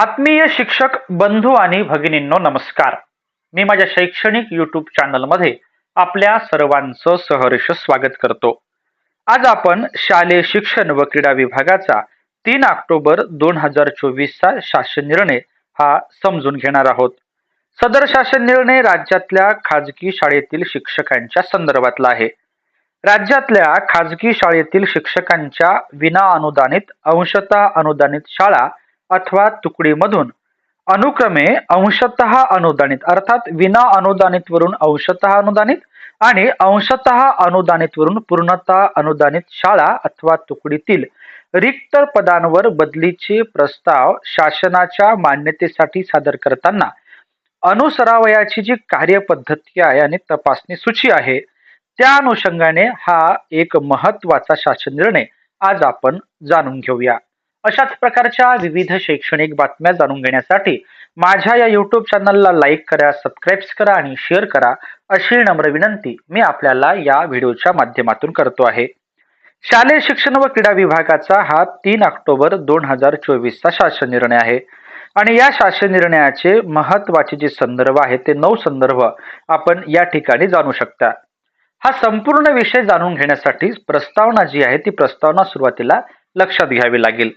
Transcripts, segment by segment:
आत्मीय शिक्षक बंधू आणि भगिनींनो नमस्कार. मी माझ्या शैक्षणिक युट्यूब चॅनलमध्ये आपल्या सर्वांचं सहर्ष स्वागत करतो. आज आपण शालेय शिक्षण व क्रीडा विभागाचा तीन ऑक्टोबर दोन हजार चोवीसचा शासन निर्णय हा समजून घेणार आहोत. सदर शासन निर्णय राज्यातल्या खाजगी शाळेतील शिक्षकांच्या संदर्भातला आहे. राज्यातल्या खाजगी शाळेतील शिक्षकांच्या विना अनुदानित अंशतः अनुदानित शाळा अथवा तुकडीमधून. अनुक्रमे अंशतः अनुदानित अर्थात विना अनुदानित वरून अंशतः अनुदानित आणि अंशतः अनुदानित वरून पूर्णतः अनुदानित शाळा अथवा तुकडीतील रिक्त पदांवर बदलीचे प्रस्ताव शासनाच्या मान्यतेसाठी सादर करताना अनुसरावयाची जी कार्यपद्धती आहे आणि तपासणी सूची आहे त्या अनुषंगाने हा एक महत्त्वाचा शासन निर्णय आज आपण जाणून घेऊया. अशाच प्रकारच्या विविध शैक्षणिक बातम्या जाणून घेण्यासाठी माझ्या या युट्यूब चॅनलला लाईक करा सबस्क्राईब करा आणि शेअर करा अशी नम्र विनंती मी आपल्याला या व्हिडिओच्या माध्यमातून करतो आहे. शालेय शिक्षण व क्रीडा विभागाचा हा तीन ऑक्टोबर दोन हजार चोवीसचा शासन निर्णय आहे. आणि या शासन निर्णयाचे महत्त्वाचे जे संदर्भ आहे ते नऊ संदर्भ आपण या ठिकाणी जाणू शकता. हा संपूर्ण विषय जाणून घेण्यासाठी प्रस्तावना जी आहे ती प्रस्तावना सुरुवातीला लक्षात घ्यावी लागेल.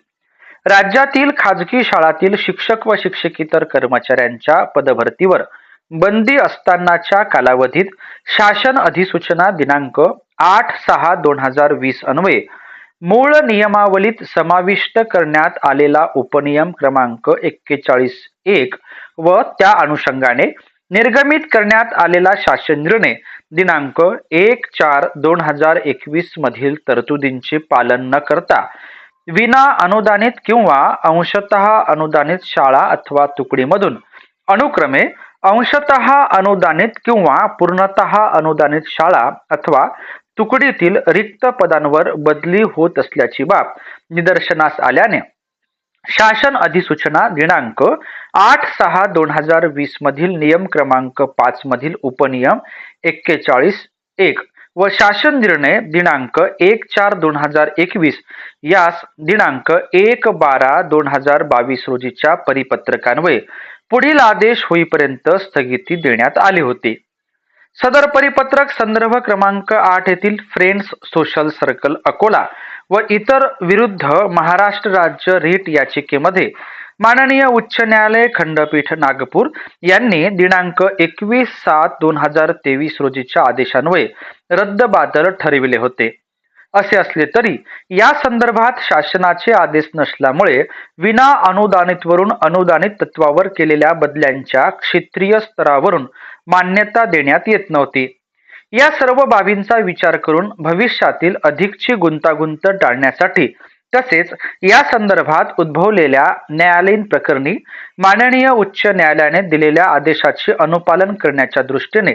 राज्यातील खाजगी शाळातील शिक्षक व शिक्षकेतर कर्मचाऱ्यांच्या पदभरतीवर बंदी असतानाच्या कालावधीत शासन अधिसूचना दिनांक आठ सहा दोन हजार वीस अन्वये मूळ नियमावलीत समाविष्ट करण्यात आलेला उपनियम क्रमांक एक्केचाळीस एक व त्या अनुषंगाने निर्गमित करण्यात आलेला शासन निर्णय दिनांक एक चार दोन हजार एकवीस मधील तरतुदींचे पालन न करता विना अनुदानित किंवा अंशतः अनुदानित शाळा अथवा तुकडीमधून. अनुक्रमे अंशतः अनुदानित किंवा पूर्णतः अनुदानित शाळा अथवा तुकडीतील रिक्त पदांवर बदली होत असल्याची बाब निदर्शनास आल्याने शासन अधिसूचना दिनांक आठ सहा दोन हजार वीस मधील नियम क्रमांक पाच मधील उपनियम एक्केचाळीस एक व शासन निर्णय दिनांक एक चार दोन हजार एकवीस यास दिनांक एक बारा दोन हजार बावीस रोजीच्या परिपत्रकान्वये पुढील आदेश होईपर्यंत स्थगिती देण्यात आली होती. सदर परिपत्रक संदर्भ क्रमांक आठ येथील फ्रेंड्स सोशल सर्कल अकोला व इतर विरुद्ध महाराष्ट्र राज्य रीट याचिकेमध्ये माननीय उच्च न्यायालय खंडपीठ नागपूर यांनी दिनांक एकवीस सात दोन हजार तेवीस रोजीच्या आदेशान्वये रद्दबातल ठरविले होते. असे असले तरी या संदर्भात शासनाचे आदेश नसल्यामुळे विना अनुदानितवरून अनुदानित तत्वावर केलेल्या बदल्यांच्या क्षेत्रीय स्तरावरून मान्यता देण्यात येत नव्हती. या सर्व बाबींचा विचार करून भविष्यातील अधिकची गुंतागुंत टाळण्यासाठी तसेच या संदर्भात उद्भवलेल्या न्यायालयीन प्रकरणी माननीय उच्च न्यायालयाने दिलेल्या आदेशाचे अनुपालन करण्याच्या दृष्टीने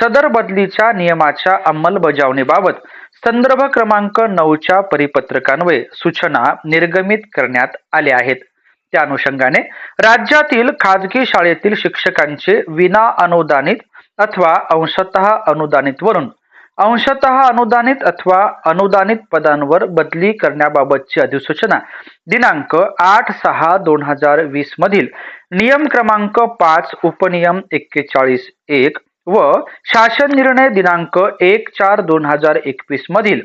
सदर बदलीच्या नियमाच्या अंमलबजावणीबाबत संदर्भ क्रमांक नऊच्या परिपत्रकान्वये सूचना निर्गमित करण्यात आल्या आहेत. त्या अनुषंगाने राज्यातील खाजगी शाळेतील शिक्षकांचे विना अनुदानित अथवा अंशतः अनुदानित वरून अंशतः अनुदानित अथवा अनुदानित पदांवर बदली करण्याबाबतची अधिसूचना. दिनांक आठ सहा दोन हजार वीस मधील नियम क्रमांक पाच उपनियम एक्केचाळीस एक व शासन निर्णय दिनांक एक चार दोन हजार एकवीस मधील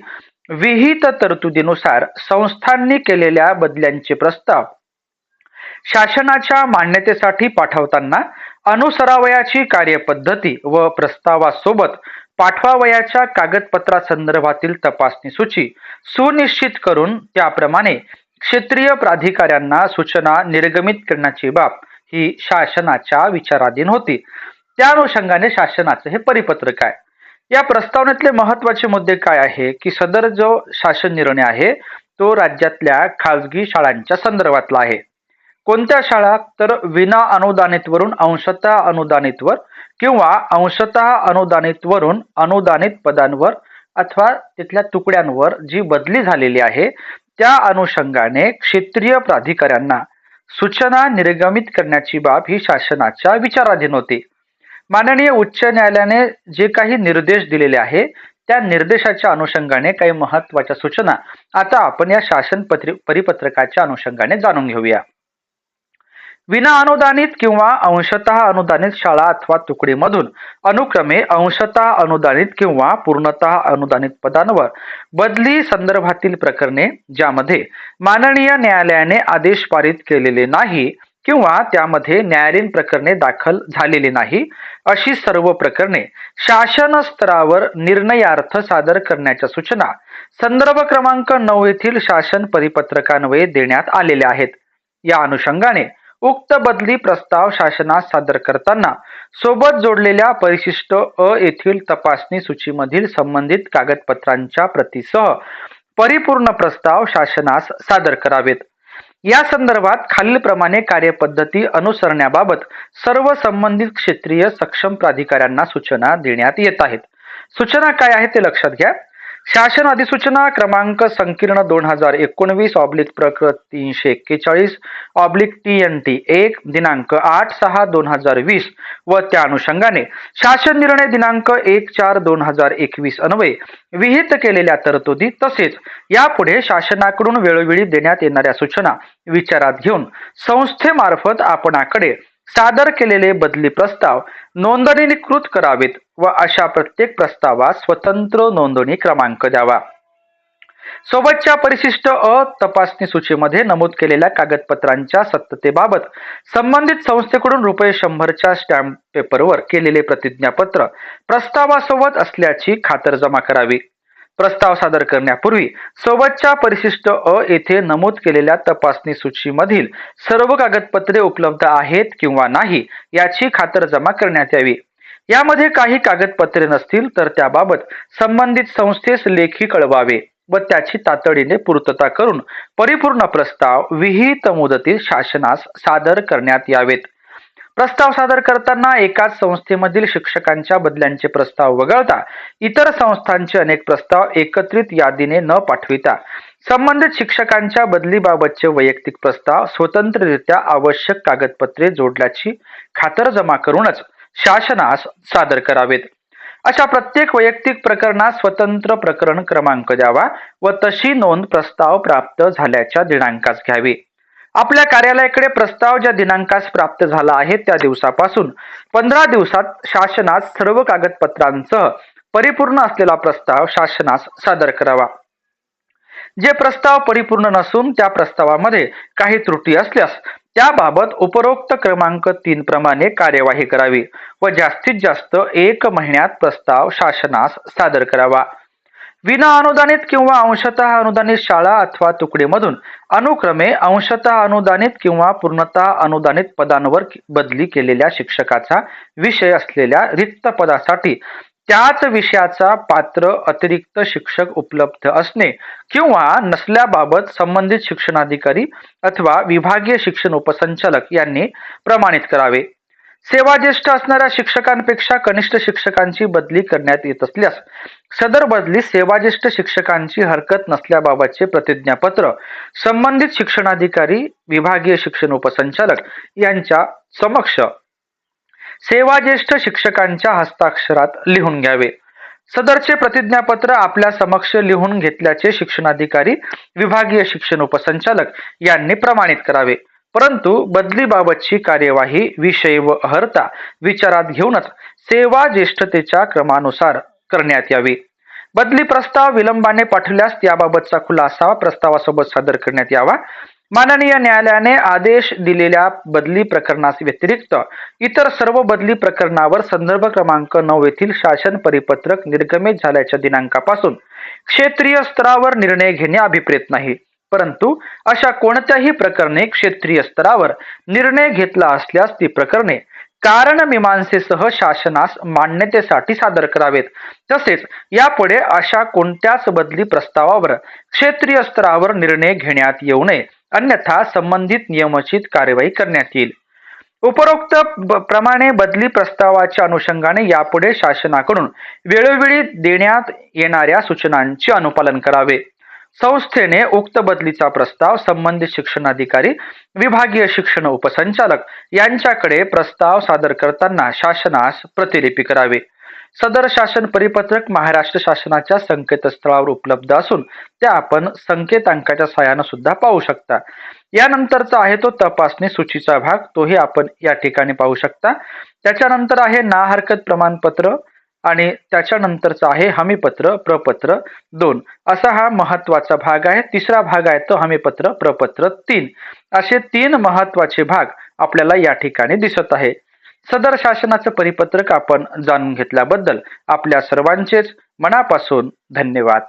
विहित तरतुदीनुसार संस्थांनी केलेल्या बदल्यांचे प्रस्ताव शासनाच्या मान्यतेसाठी पाठवताना अनुसरावयाची कार्यपद्धती व प्रस्तावासोबत पाठवावयाच्या कागदपत्रासंदर्भातील तपासणी सूची सुनिश्चित करून त्याप्रमाणे क्षेत्रीय प्राधिकाऱ्यांना सूचना निर्गमित करण्याची बाब ही शासनाच्या विचाराधीन होती. त्या अनुषंगाने शासनाचं हे परिपत्रक आहे. या प्रस्तावनेतले महत्त्वाचे मुद्दे काय आहे की सदर जो शासन निर्णय आहे तो राज्यातल्या खाजगी शाळांच्या संदर्भातला आहे. कोणत्या शाळा तर विना अनुदानितवरून अंशतः अनुदानितवर किंवा अंशतः अनुदानितवरून अनुदानित पदांवर अथवा तिथल्या तुकड्यांवर जी बदली झालेली आहे त्या अनुषंगाने क्षेत्रीय प्राधिकाऱ्यांना सूचना निर्गमित करण्याची बाब ही शासनाच्या विचाराधीन होती. माननीय उच्च न्यायालयाने जे काही निर्देश दिलेले आहे त्या निर्देशाच्या अनुषंगाने काही महत्त्वाच्या सूचना आता आपण या शासन पत्रि परिपत्रकाच्या अनुषंगाने जाणून घेऊया. विना अनुदानित किंवा अंशतः अनुदानित शाळा अथवा तुकडीमधून अनुक्रमे अंशतः अनुदानित किंवा पूर्णतः अनुदानित पदांवर बदली संदर्भातील प्रकरणे ज्यामध्ये माननीय न्यायालयाने आदेश पारित केलेले नाही किंवा त्यामध्ये न्यायालयीन प्रकरणे दाखल झालेली नाही अशी सर्व प्रकरणे शासन स्तरावर निर्णयार्थ सादर करण्याच्या सूचना संदर्भ क्रमांक नऊ येथील शासन परिपत्रकान्वये देण्यात आलेल्या आहेत. या अनुषंगाने उक्त बदली प्रस्ताव शासनास सादर करताना सोबत जोडलेल्या परिशिष्ट अ येथील तपासणी सूचीमधील संबंधित कागदपत्रांच्या प्रतीसह परिपूर्ण प्रस्ताव शासनास सादर करावेत. या संदर्भात खालीलप्रमाणे कार्यपद्धती अनुसरण्याबाबत सर्व संबंधित क्षेत्रीय सक्षम प्राधिकाऱ्यांना सूचना देण्यात येत आहेत. सूचना काय आहे ते लक्षात घ्या. शासन अधिसूचना क्रमांक संकीर्ण दोन हजार एकोणवीस ऑब्लिक प्रकृत तीनशे एक्केचाळीस ऑब्लिक टी एन टी एक दिनांक आठ सहा दोन हजार वीस व त्या अनुषंगाने शासन निर्णय दिनांक एक चार दोन हजार एकवीस अन्वये विहित केलेल्या तरतुदी तसेच यापुढे शासनाकडून वेळोवेळी देण्यात येणाऱ्या सूचना विचारात घेऊन संस्थेमार्फत आपणाकडे सादर केलेले बदली प्रस्ताव नोंदणीकृत करावेत व अशा प्रत्येक प्रस्तावास स्वतंत्र नोंदणी क्रमांक द्यावा. सोबतच्या परिशिष्ट अ तपासणी सूचीमध्ये नमूद केलेल्या कागदपत्रांच्या सत्यतेबाबत संबंधित संस्थेकडून रुपये शंभरच्या स्टॅम्प पेपरवर केलेले प्रतिज्ञापत्र प्रस्तावासोबत असल्याची खातरजमा करावी. प्रस्ताव सादर करण्यापूर्वी सोबतच्या परिशिष्ट अ येथे नमूद केलेल्या तपासणी सूचीमधील सर्व कागदपत्रे उपलब्ध आहेत किंवा नाही याची खातरजमा करण्यात यावी. यामध्ये काही कागदपत्रे नसतील तर त्याबाबत संबंधित संस्थेस लेखी कळवावे व त्याची तातडीने पूर्तता करून परिपूर्ण प्रस्ताव विहित मुदतीत शासनास सादर करण्यात यावेत. प्रस्ताव सादर करताना एकाच संस्थेमधील शिक्षकांच्या बदल्यांचे प्रस्ताव वगळता इतर संस्थांचे अनेक प्रस्ताव एकत्रित यादीने न पाठविता. संबंधित शिक्षकांच्या बदलीबाबतचे वैयक्तिक प्रस्ताव स्वतंत्ररित्या आवश्यक कागदपत्रे जोडल्याची खातरजमा करूनच शासनास सादर करावेत. अशा प्रत्येक वैयक्तिक प्रकरणात स्वतंत्र प्रकरण क्रमांक द्यावा व तशी नोंद प्रस्ताव प्राप्त झाल्याच्या दिनांकास घ्यावी. आपल्या कार्यालयाकडे प्रस्ताव ज्या दिनांकास प्राप्त झाला आहे त्या दिवसापासून. पंधरा दिवसात शासनास सर्व कागदपत्रांसह परिपूर्ण असलेला प्रस्ताव शासनास सादर करावा. जे प्रस्ताव परिपूर्ण नसून त्या प्रस्तावामध्ये काही त्रुटी असल्यास त्याबाबत उपरोक्त क्रमांक तीन प्रमाणे कार्यवाही करावी व जास्तीत जास्त एक महिन्यात प्रस्ताव शासनास सादर करावा. विना अनुदानित किंवा अंशतः अनुदानित शाळा अथवा तुकडीमधून अनुक्रमे अंशतः अनुदानित किंवा पूर्णतः अनुदानित पदांवर बदली केलेल्या शिक्षकाचा विषय असलेल्या रिक्त पदासाठी त्याच विषयाचा पात्र अतिरिक्त शिक्षक उपलब्ध असणे किंवा नसल्याबाबत संबंधित शिक्षणाधिकारी अथवा विभागीय शिक्षण उपसंचालक यांनी प्रमाणित करावे. सेवा ज्येष्ठ असणाऱ्या शिक्षकांपेक्षा कनिष्ठ शिक्षकांची बदली करण्यात येत असल्यास सदर बदली सेवाज्येष्ठ शिक्षकांची हरकत नसल्याबाबतचे प्रतिज्ञापत्र संबंधित शिक्षणाधिकारी विभागीय शिक्षण उपसंचालक यांच्या समक्ष सेवाज्येष्ठ शिक्षकांच्या हस्ताक्षरात लिहून घ्यावे. सदरचे प्रतिज्ञापत्र आपल्या समक्ष लिहून घेतल्याचे शिक्षणाधिकारी विभागीय शिक्षण उपसंचालक यांनी प्रमाणित करावे. परंतु बदलीबाबतची कार्यवाही विषय व अहर्ता विचारात घेऊनच सेवा ज्येष्ठतेच्या क्रमानुसार करण्यात यावी. बदली प्रस्ताव विलंबाने पाठवल्यास त्याबाबतचा खुलासा प्रस्तावासोबत सादर करण्यात यावा. माननीय न्यायालयाने आदेश दिलेल्या बदली प्रकरणास व्यतिरिक्त इतर सर्व बदली प्रकरणावर संदर्भ क्रमांक नऊ येथील शासन परिपत्रक निर्गमित झाल्याच्या दिनांकापासून क्षेत्रीय स्तरावर निर्णय घेणे अभिप्रेत नाही. परंतु अशा कोणत्याही प्रकरणे क्षेत्रीय स्तरावर निर्णय घेतला असल्यास ती प्रकरणे कारण मीमांसेसह शासनास मान्यतेसाठी सादर करावेत. तसेच यापुढे अशा कोणत्याच बदली प्रस्तावावर क्षेत्रीय स्तरावर निर्णय घेण्यात येऊ नये अन्यथा संबंधित नियमचित कार्यवाही करण्यात येईल. उपरोक्त प्रमाणे बदली प्रस्तावाच्या अनुषंगाने यापुढे शासनाकडून वेळोवेळी देण्यात येणाऱ्या सूचनांचे अनुपालन करावे. संस्थेने उक्त बदलीचा प्रस्ताव संबंधित शिक्षणाधिकारी विभागीय शिक्षण उपसंचालक यांच्याकडे प्रस्ताव सादर करताना शासनास प्रतिलिपी करावे. सदर शासन परिपत्रक महाराष्ट्र शासनाच्या संकेतस्थळावर उपलब्ध असून त्या आपण संकेतांकाच्या सहाय्यानं सुद्धा पाहू शकता. यानंतरचा आहे तो तपासणी सूचीचा भाग तोही आपण या ठिकाणी पाहू शकता. त्याच्यानंतर आहे ना हरकत प्रमाणपत्र आणि त्याच्यानंतरचा आहे हमीपत्र प्रपत्र दोन. असा हा महत्त्वाचा भाग आहे. तिसरा भाग आहे तो हमीपत्र प्रपत्र तीन. असे तीन महत्त्वाचे भाग आपल्याला या ठिकाणी दिसत आहे. सदर शासनाचं परिपत्रक आपण जाणून घेतल्याबद्दल आपल्या सर्वांचेच मनापासून धन्यवाद.